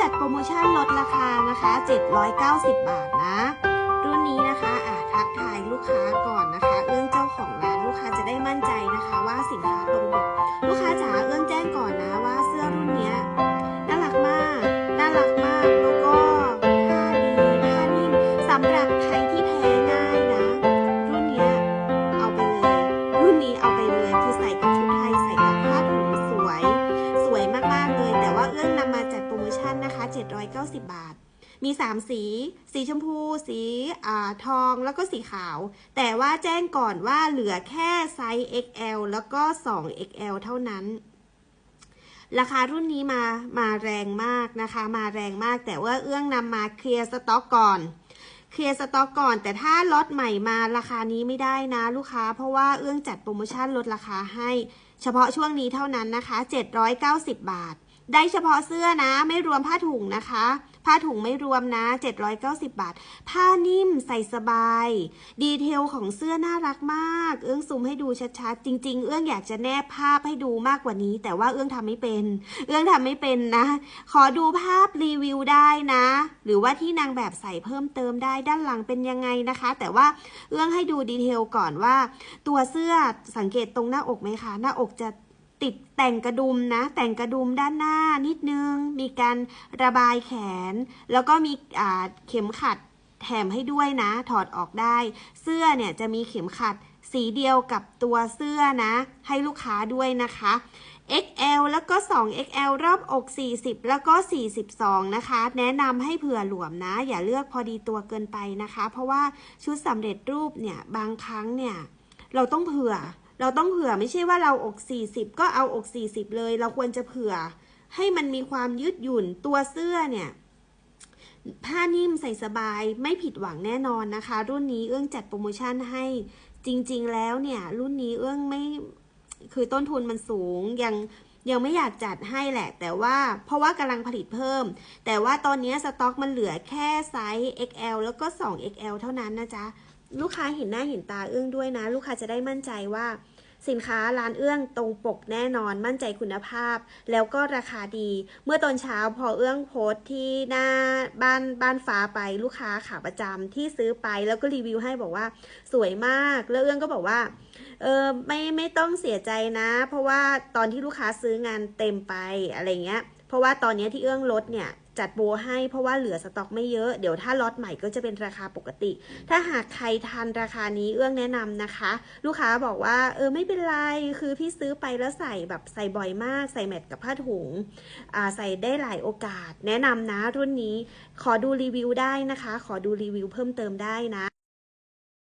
จัดโปรโมชั่นลดราคานะคะ 790 บาทนะ รุ่นนี้นะคะอะทักทายลูกค้าก่อนนะคะ เรื่องเจ้าของร้านลูกค้าจะได้มั่นใจนะคะ ว่าสินค้าตรง นนะคะ 790 บาท มี 3 สี สีชมพู สีอทอง แล้วก็สีขาว แต่ว่าแจ้งก่อนว่าเหลือแค่ไซส์ XL แล้วก็ 2XL เท่านั้น ราคารุ่นนี้มา มาแรงมากนะคะ มาแรงมาก แต่ว่าเอื้องนำมาเคลียร์สต็อกก่อนเคลียร์สต็อกก่อน แต่ถ้าล็อตใหม่มาราคานี้ไม่ได้นะลูกค้า เพราะว่าเอื้องจัดโปรโมชั่นลดราคาให้ เฉพาะช่วงนี้เท่านั้นนะคะ 790 บาท ได้เฉพาะเสื้อนะ ไม่รวมผ้าถุงนะคะ ผ้าถุงไม่รวมนะ 790 บาท ผ้านิ่มใส่สบาย ดีเทลของเสื้อน่ารักมาก เอื้องซูมให้ดูชัดๆ จริง ๆ เอื้องอยากจะแนบภาพให้ดูมากกว่านี้ แต่ว่าเอื้องทำไม่เป็น เอื้องทำไม่เป็นนะ ขอดูภาพรีวิวได้นะ หรือว่าที่นางแบบใส่เพิ่มเติมได้ด้านหลังเป็นยังไงนะคะ แต่ว่าเอื้องให้ดูดีเทลก่อนว่า ตัวเสื้อสังเกตตรงหน้าอกไหมคะ หน้าอกจะ ติดแต่งกระดุมนะ แต่งกระดุมด้านหน้านิดนึง มีการระบายแขน แล้วก็มีอ่าเข็มขัดแถมให้ด้วยนะ ถอดออกได้ เสื้อเนี่ยจะมีเข็มขัดสีเดียวกับตัวเสื้อนะ ให้ลูกค้าด้วยนะคะ XL แล้วก็ 2XL รอบอก 40 แล้วก็ 42 นะคะ แนะนำให้เผื่อหลวมนะ อย่าเลือกพอดีตัวเกินไปนะคะ เพราะว่าชุดสำเร็จรูปเนี่ย บางครั้งเนี่ย เราต้องเผื่อ เราต้องเผื่อไม่ใช่ว่าเราอก 40 ก็เอาอก 40 เลย เราควรจะเผื่อ ให้มันมีความยืดหยุ่นตัวเสื้อเนี่ย ผ้านิ่มใส่สบายไม่ผิดหวังแน่นอนนะคะ รุ่นนี้เอื้องจัดโปรโมชั่นให้จริง ๆ แล้วเนี่ย รุ่นนี้เอื้องไม่คือต้นทุนมันสูงยังยังไม่อยากจัดให้แหละ แต่ว่าเพราะว่ากำลังผลิตเพิ่ม แต่ว่าตอนนี้สต็อกมันเหลือแค่ไซส์ XL แล้วก็ 2XL เท่านั้นนะจ๊ะ ลูกค้าเห็นหน้าเห็นตาเอื้องด้วยนะ ลูกค้าจะได้มั่นใจว่า สินค้าร้านเอื้องตรงปกแน่นอนมั่นใจคุณภาพ แล้วก็ราคาดี เมื่อตอนเช้าพอเอื้องโพสต์ที่หน้าบ้านบ้านฟ้าไปลูกค้าขาประจำที่ซื้อไปแล้วก็รีวิวให้บอกว่าสวยมากแล้วเอื้องก็บอกว่าเออไม่ไม่ต้องเสียใจนะ เพราะว่าตอนที่ลูกค้าซื้องานเต็มไปอะไรเงี้ย เพราะว่าตอนนี้ที่เอื้องลดเนี่ยจัดโบให้เพราะว่าเหลือสต็อกไม่เยอะ เดี๋ยวถ้าล็อตใหม่ก็จะเป็นราคาปกติ ถ้าหากใครทันราคานี้เอื้องแนะนำนะคะ ลูกค้าบอกว่าเออไม่เป็นไร คือพี่ซื้อไปแล้วใส่แบบใส่บ่อยมาก ใส่แมทกับผ้าถุงอ่าใส่ได้หลายโอกาส แนะนำนะรุ่นนี้ ขอดูรีวิวได้นะคะ ขอดูรีวิวเพิ่มเติมได้นะ